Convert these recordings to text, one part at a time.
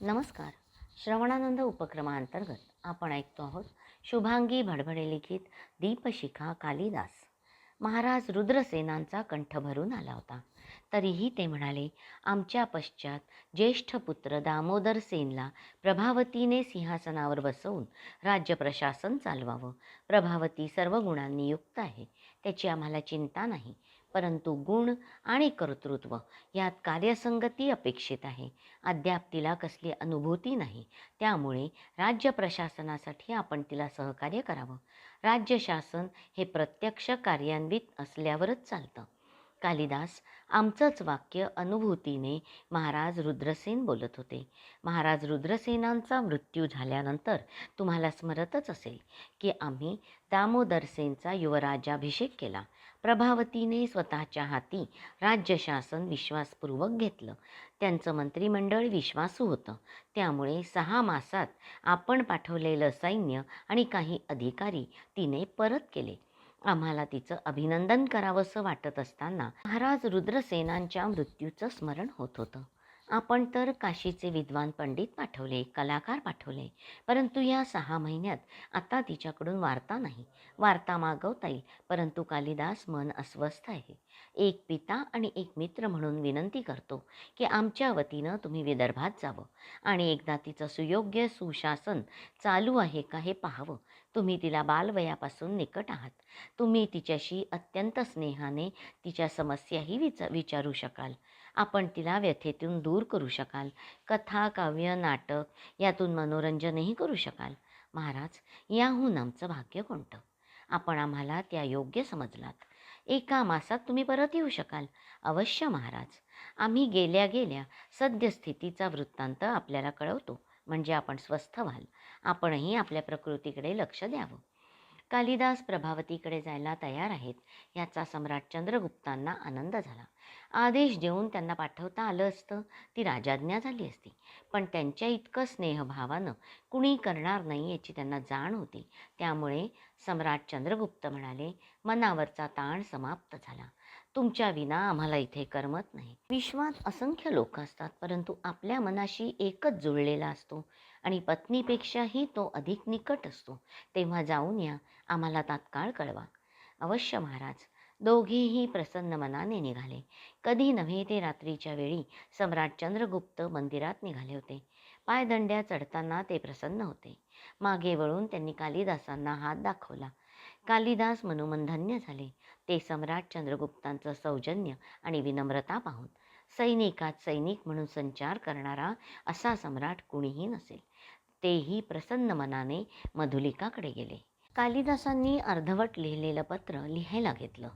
नमस्कार. श्रवणानंद उपक्रमाअंतर्गत आपण ऐकतो आहोत शुभांगी भडभडे लिखित दीपशिखा कालिदास. महाराज रुद्रसेनांचा कंठ भरून आला होता. तरीही ते म्हणाले आमच्या पश्चात ज्येष्ठ पुत्र दामोदर सेनला प्रभावतीने सिंहासनावर बसवून राज्य प्रशासन चालवावं. प्रभावती सर्व गुणांनी युक्त आहे. त्याची आम्हाला चिंता नाही. परंतु गुण आणि कर्तृत्व यात कार्यसंगती अपेक्षित आहे. अद्याप तिला कसली अनुभूती नाही. त्यामुळे राज्य प्रशासनासाठी आपण तिला सहकार्य करावं. राज्य शासन हे प्रत्यक्ष कार्यान्वित असल्यावरच चालतं. कालिदास आमचंच वाक्य अनुभूतीने महाराज रुद्रसेन बोलत होते. महाराज रुद्रसेनांचा मृत्यू झाल्यानंतर तुम्हाला स्मरतच असेल की आम्ही दामोदरसेनचा युवराजाभिषेक केला. प्रभावतीने स्वतःच्या हाती राज्यशासन विश्वासपूर्वक घेतलं. त्यांचं मंत्रिमंडळ विश्वासू होतं. त्यामुळे सहा मासात आपण पाठवलेलं सैन्य आणि काही अधिकारी तिने परत केले. आम्हाला तिचं अभिनंदन करावंसं वाटत असताना महाराज रुद्रसेनांच्या मृत्यूचं स्मरण होत होतं. आपण तर काशीचे विद्वान पंडित पाठवले कलाकार पाठवले. परंतु या सहा महिन्यात आता तिच्याकडून वार्ता नाही. वार्ता मागवता येईल परंतु कालिदास मन अस्वस्थ आहे. एक पिता आणि एक मित्र म्हणून विनंती करतो की आमच्या वतीनं तुम्ही विदर्भात जावं आणि एकदा तिचं सुयोग्य सुशासन चालू आहे का हे पाहावं. तुम्ही तिला बालवयापासून निकट आहात. तुम्ही तिच्याशी अत्यंत स्नेहाने तिच्या समस्याही विच विचारू शकाल. आपण तिला व्यथेतून दूर करू शकाल. कथा काव्य नाटक यातून मनोरंजनही करू शकाल. महाराज याहून आमचं भाग्य कोणतं? आपण आम्हाला त्या योग्य समजलात. एका मासात तुम्ही परत येऊ शकाल. अवश्य महाराज. आम्ही गेल्या गेल्या सद्यस्थितीचा वृत्तांत आपल्याला कळवतो. म्हणजे आपण स्वस्थ व्हाल. आपणही आपल्या प्रकृतीकडे लक्ष द्यावं. कालिदास प्रभावतीकडे जायला तयार आहेत. याचा सम्राट चंद्रगुप्तांना आनंद झाला. आदेश देऊन त्यांना पाठवता आलं असतं. ती राजाज्ञा झाली असती. पण त्यांच्या इतकं स्नेहभावानं कुणी करणार नाही याची त्यांना जाण होती. त्यामुळे सम्राट चंद्रगुप्त म्हणाले मनावरचा ताण समाप्त झाला. तुमच्या विना आम्हाला इथे करमत नाही. विश्वात असंख्य लोक असतात परंतु आपल्या मनाशी एकच जुळलेला असतो आणि पत्नीपेक्षाही तो अधिक निकट असतो. तेव्हा जाऊन या. आम्हाला तात्काळ कळवा. अवश्य महाराज दोघेही प्रसन्न मनाने निघाले. कधी नव्हे ते रात्रीच्या वेळी सम्राट चंद्रगुप्त मंदिरात निघाले होते. पायदंड्या चढताना ते प्रसन्न होते. मागे वळून त्यांनी कालिदासांना हात दाखवला. कालिदास मनोमनधन्य झाले. ते सम्राट चंद्रगुप्तांचं सौजन्य आणि विनम्रता पाहून सैनिकात सैनिक म्हणून संचार करणारा असा सम्राट कुणीही नसेल. तेही प्रसन्न मनाने मधुलिकाकडे गेले. कालिदासांनी अर्धवट लिहिलेलं पत्र लिहायला घेतलं.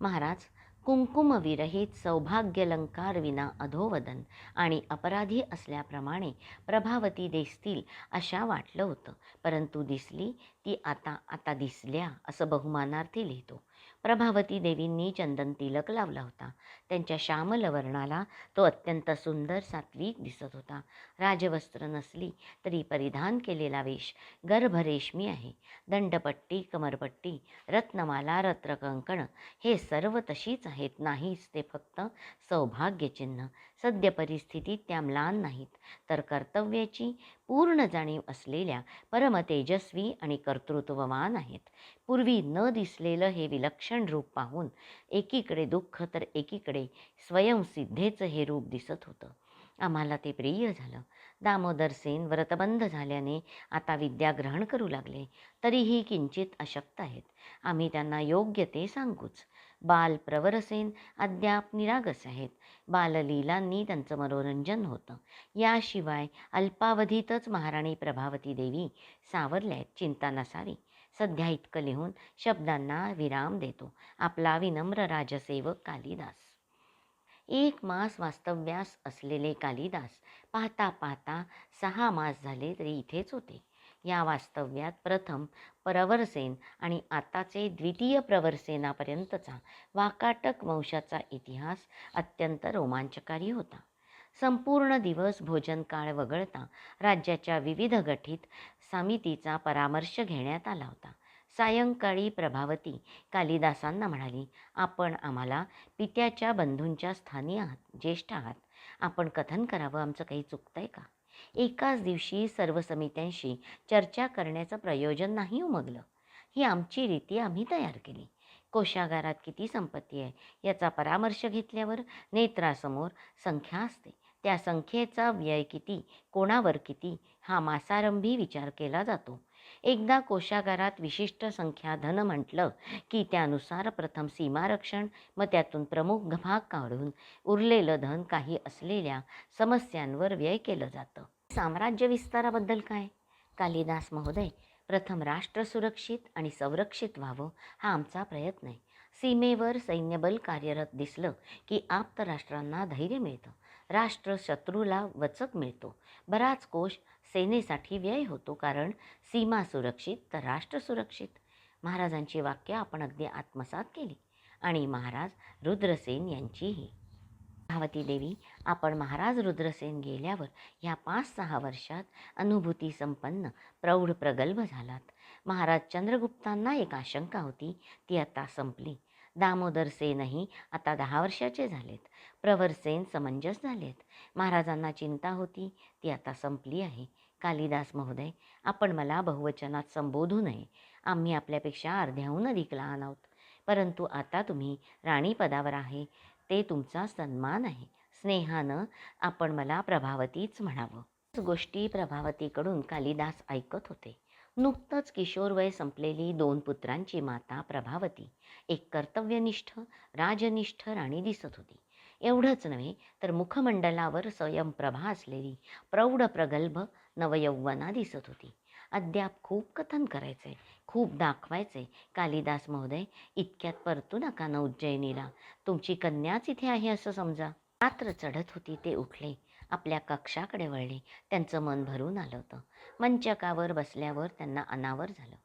महाराज कुंकुमविरहित सौभाग्यलंकार विना अधोवदन आणि अपराधी असल्याप्रमाणे प्रभावती दिसतील अशा वाटलं होतं. परंतु दिसली ती आता आता दिसल्या असं बहुमानार्थी लिहितो. प्रभावती देवींनी चंदन तिलक लावला होता. त्यांच्या श्यामल वर्णाला तो अत्यंत सुंदर सात्विक दिसत होता. राजवस्त्र नसली तरी परिधान केलेला वेश गर्भरेशमी आहे. दंडपट्टी कमरपट्टी रत्नमाला रत्नकंकण हे सर्व तशीच आहेत. नाहीच ते फक्त सौभाग्यचिन्ह. सद्य परिस्थितीत त्या म्लान नाहीत. तर कर्तव्याची पूर्ण जाणीव असलेल्या परमतेजस्वी आणि कर्तृत्ववान आहेत. पूर्वी न दिसलेलं हे विलक्षण रूप पाहून एकीकडे दुःख तर एकीकडे स्वयंसिद्धेचं हे रूप दिसत होतं. आम्हाला ते प्रिय झालं. दामोदर सेन व्रतबंध झाल्याने आता विद्या ग्रहण करू लागले तरीही किंचित अशक्त आहेत. आम्ही त्यांना योग्य ते सांगूच. बाल प्रवरसेन अद्याप निरागस आहेत. बाललीलांनी त्यांचं मनोरंजन होतं. याशिवाय अल्पावधीतच महाराणी प्रभावती देवी सावरल्या आहेत चिंता नसावी. सध्या इतकं लिहून शब्दांना विराम देतो. आपला विनम्र राजसेवक कालिदास. एक मास वास्तव्यास असलेले कालिदास पाहता पाहता सहा मास झाले तरी इथेच होते. या वास्तव्यात प्रथम प्रवरसेन आणि आताचे द्वितीय प्रवरसेनापर्यंतचा वाकाटक वंशाचा इतिहास अत्यंत रोमांचकारी होता. संपूर्ण दिवस भोजन काळ वगळता राज्याच्या विविध गठीत समितीचा परामर्श घेण्यात आला होता. सायंकाळी प्रभावती कालिदासांना म्हणाली आपण आम्हाला पित्याच्या बंधूंच्या स्थानी आहात ज्येष्ठ आहात. आपण कथन करावं आमचं काही चुकतं आहे का? एकाच दिवशी सर्व समित्यांशी चर्चा करण्याचं प्रयोजन नाही उमगलं. ही आमची रीती आम्ही तयार केली. कोशागारात किती संपत्ती आहे याचा परामर्श घेतल्यावर नेत्रासमोर संख्या असते. त्या संख्येचा व्यय किती कोणावर किती हा मासारंभी विचार केला जातो. एकदा कोशागारात विशिष्ट संख्या धन म्हटलं की त्यानुसार प्रथम सीमारक्षण मग त्यातून प्रमुख भाग काढून उरलेलं धन काही असलेल्या समस्यांवर व्यय केलं जातं. साम्राज्य विस्ताराबद्दल काय? कालिदास महोदय प्रथम राष्ट्र सुरक्षित आणि संरक्षित व्हावं हा आमचा प्रयत्न आहे. सीमेवर सैन्यबल कार्यरत दिसलं की आप्त राष्ट्रांना धैर्य मिळतं. राष्ट्र शत्रूला वचक मिळतो. बराच कोश सेनेसाठी व्यय होतो कारण सीमा सुरक्षित तर राष्ट्र सुरक्षित. महाराजांची वाक्य आपण अगदी आत्मसात केली. आणि महाराज रुद्रसेन यांचीही. भावती देवी आपण महाराज रुद्रसेन गेल्यावर ह्या पाच सहा वर्षात अनुभूती संपन्न प्रौढ प्रगल्भ झालात. महाराज चंद्रगुप्तांना एक आशंका होती ती आता संपली. दामोदर सेनही आता दहा वर्षाचे झालेत. प्रवरसेन समंजस झालेत. महाराजांना चिंता होती. ती आता संपली आहे. कालिदास महोदय आपण मला बहुवचनात संबोधू नये. आम्ही आपल्यापेक्षा अर्ध्याहून अधिक लहान आहोत. परंतु आता तुम्ही राणीपदावर आहे. ते तुमचा सन्मान आहे. स्नेहानं आपण मला प्रभावतीच म्हणावं. गोष्टी प्रभावतीकडून कालिदास ऐकत होते. नुकतंच किशोरवय संपलेली दोन पुत्रांची माता प्रभावती. एक कर्तव्यनिष्ठ राजनिष्ठ राणी दिसत होती. एवढंच नव्हे तर मुखमंडलावर स्वयंप्रभा असलेली प्रौढ प्रगल्भ नवयौवना दिसत होती. अद्याप खूप कथन करायचे खूप दाखवायचे कालिदास महोदय इतक्यात परतू नका न उज्जैनीला तुमची कन्याच इथे आहे असं समजा. रात्र चढत होती ते उठले. आपल्या कक्षाकडे वळले. त्यांचं मन भरून आलं होतं. मंचकावर बसल्यावर त्यांना अनावर झालं.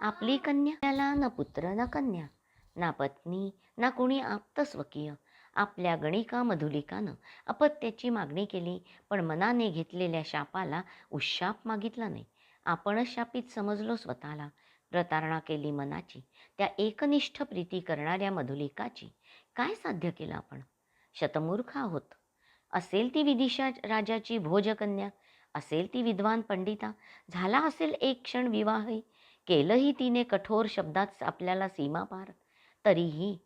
आपली कन्या? त्याला ना पुत्र ना कन्या. ना पत्नी ना कुणी आप्तस्वकीय आपल्या गणिका मधुलिकानं अपत्याची मागणी केली पण मनाने घेतलेल्या शापाला उशाप मागितला नाही. आपणच शापित समजलो स्वतःला. प्रतारणा केली मनाची त्या एकनिष्ठ प्रीती करणाऱ्या मधुलिकाची. काय साध्य केलं आपण? शतमूर्ख आहोत. असेल ती विदिशा राजाची भोजकन्या असेल ती विद्वान पंडिता झाला असेल एक क्षण विवाहही केलंही तिने कठोर शब्दात आपल्याला सीमा पार तरीही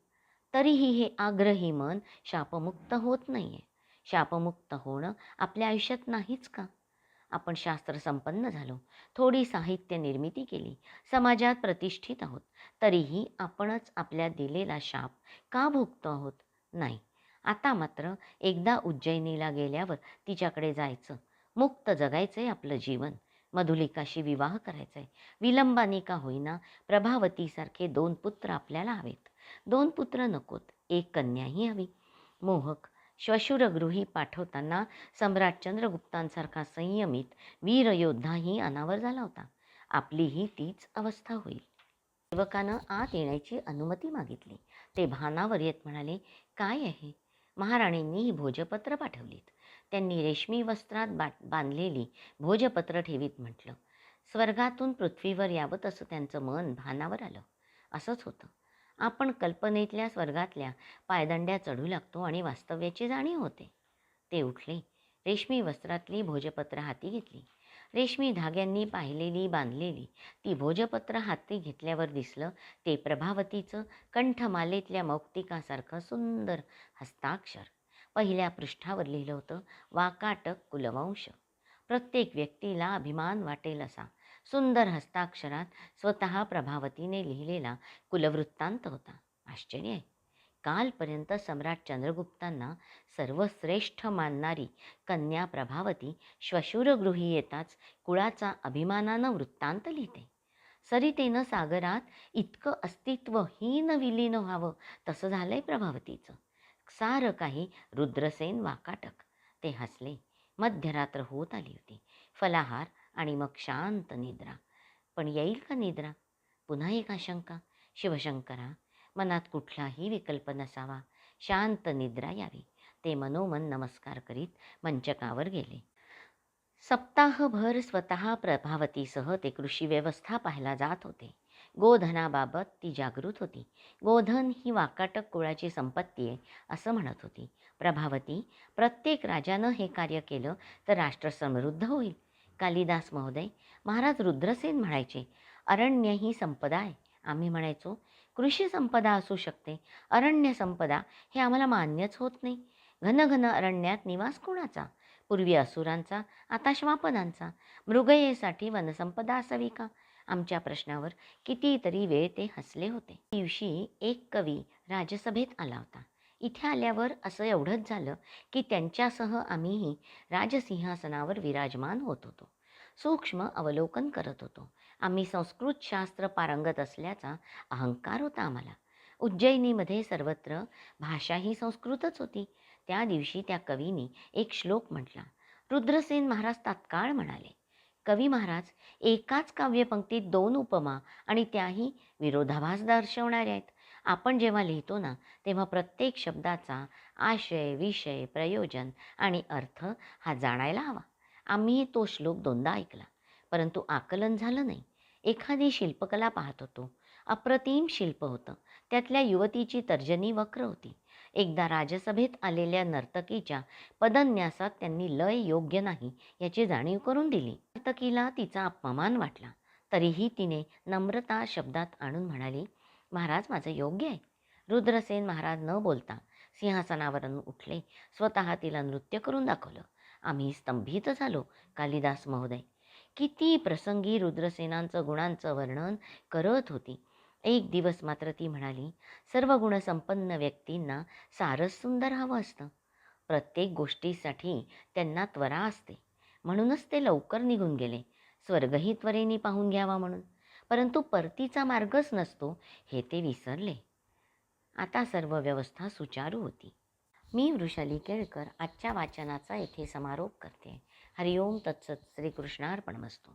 तरीही हे आग्रही मन शापमुक्त होत नाही आहे शापमुक्त होणं आपल्या आयुष्यात नाहीच का? आपण शास्त्र संपन्न झालो. थोडी साहित्य निर्मिती केली. समाजात प्रतिष्ठित आहोत. तरीही आपणच आपल्या दिलेला शाप का भोगतो आहोत? नाही. आता मात्र एकदा उज्जैनीला गेल्यावर तिच्याकडे जायचं. मुक्त जगायचं आहे आपलं जीवन. मधुलिकाशी विवाह करायचा आहे विलंबाने का होईना प्रभावतीसारखे दोन पुत्र आपल्याला हवेत. दोन पुत्र नकोत एक कन्याही हवी. मोहक श्वशुरगृही पाठवताना सम्राट चंद्रगुप्तांसारखा संयमित वीरयोद्धाही अनावर झाला होता. आपलीही तीच अवस्था होईल. सेवकानं आत येण्याची अनुमती मागितली. ते भानावर येत म्हणाले काय आहे? महाराणींनी ही भोजपत्र पाठवलीत. त्यांनी रेशमी वस्त्रात बा बांधलेली भोजपत्र ठेवीत म्हटलं. स्वर्गातून पृथ्वीवर यावं तसं त्यांचं मन भानावर आलं. असंच होतं. आपण कल्पनेतल्या स्वर्गातल्या पायदंड्या चढू लागतो आणि वास्तव्याची जाणीव होते. ते उठले. रेशमी वस्त्रातली भोजपत्र हाती घेतली. रेशमी धाग्यांनी पाहिलेली बांधलेली ती भोजपत्र हाती घेतल्यावर दिसलं ते प्रभावतीचं कंठमालेतल्या मौक्तिकासारखं सुंदर हस्ताक्षर. पहिल्या पृष्ठावर लिहिलं होतं वाकाटक कुलवंश. प्रत्येक व्यक्तीला अभिमान वाटेल असा. सुंदर हस्ताक्षरात स्वतः प्रभावतीने लिहिलेला कुलवृत्तांत होता. आश्चर्य आहे. कालपर्यंत सम्राट चंद्रगुप्तांना सर्वश्रेष्ठ मानणारी कन्या प्रभावती श्वशुरगृही येताच कुळाचा अभिमानानं वृत्तांत लिहिते. सरितेनं सागरात इतकं अस्तित्वहीन विलीन व्हावं तसं झालंय प्रभावतीचं. सारं काही रुद्रसेन वाकाटक. ते हसले. मध्यरात्र होत आली होती. फलाहार आणि मग शांत निद्रा. पण येईल का निद्रा? पुन्हा एक आशंका. शिवशंकरा मनात कुठलाही विकल्प नसावा. शांत निद्रा यावी. ते मनोमन नमस्कार करीत मंचकावर गेले. सप्ताहभर स्वतः प्रभावतीसह ते कृषी व्यवस्था पाहायला जात होते. गोधनाबाबत ती जागृत होती. गोधन ही वाकाटक कुळाची संपत्ती आहे असं म्हणत होती. प्रभावती प्रत्येक राजानं हे कार्य केलं तर राष्ट्र समृद्ध होईल. कालिदास महोदय महाराज रुद्रसेन म्हणायचे अरण्य ही संपदा आहे. आम्ही म्हणायचो कृषी संपदा असू शकते. अरण्य संपदा हे आम्हाला मान्यच होत नाही. घन घन अरण्यात निवास कोणाचा? पूर्वी असुरांचा आता श्वापदांचा. मृगयेसाठी वनसंपदा असावी का? आमच्या प्रश्नावर कितीतरी वेळ ते हसले होते. दिवशी एक कवी राजसभेत आला होता. इथे आल्यावर असं एवढंच झालं की त्यांच्यासह आम्हीही राजसिंहासनावर विराजमान होत होतो. सूक्ष्म अवलोकन करत होतो. आम्ही संस्कृत शास्त्र पारंगत असल्याचा अहंकार होता आम्हाला. उज्जैनीमध्ये सर्वत्र भाषा ही संस्कृतच होती. त्या दिवशी त्या कवीने एक श्लोक म्हटला. रुद्रसेन महाराज तात्काळ म्हणाले कवी महाराज एकाच काव्यपंक्तीत दोन उपमा आणि त्याही विरोधाभास दर्शवणाऱ्या आहेत. आपण जेव्हा लिहितो ना तेव्हा प्रत्येक शब्दाचा आशय विषय प्रयोजन आणि अर्थ हा जाणायला हवा. आम्ही तो श्लोक दोनदा ऐकला परंतु आकलन झालं नाही. एखादी शिल्पकला पाहत होतो. अप्रतिम शिल्प होतं. त्यातल्या युवतीची तर्जनी वक्र होती. एकदा राजसभेत आलेल्या नर्तकीच्या पदन्यासात त्यांनी लय योग्य नाही याची जाणीव करून दिली. नर्तकीला तिचा अपमान वाटला. तरीही तिने नम्रता शब्दात आणून म्हणाली महाराज माझं योग्य आहे. रुद्रसेन महाराज न बोलता सिंहासनावरून उठले. स्वतः तिला नृत्य करून दाखवलं. आम्ही स्तंभित झालो. कालिदास महोदय किती प्रसंगी रुद्रसेनांचं गुणांचं वर्णन करत होती. एक दिवस मात्र ती म्हणाली सर्व गुणसंपन्न व्यक्तींना सारस सुंदर हवं असतं. प्रत्येक गोष्टीसाठी त्यांना त्वरा असते. म्हणूनच ते लवकर निघून गेले. स्वर्गही त्वरेने पाहून घ्यावा म्हणून. परंतु परतीचा मार्गच नसतो हे ते विसरले. आता सर्व व्यवस्था सुचारू होती. मी वृषाली केळकर आजच्या वाचनाचा येथे समारोप करते. हरिओम तत्सत. श्रीकृष्णार्पणमस्तू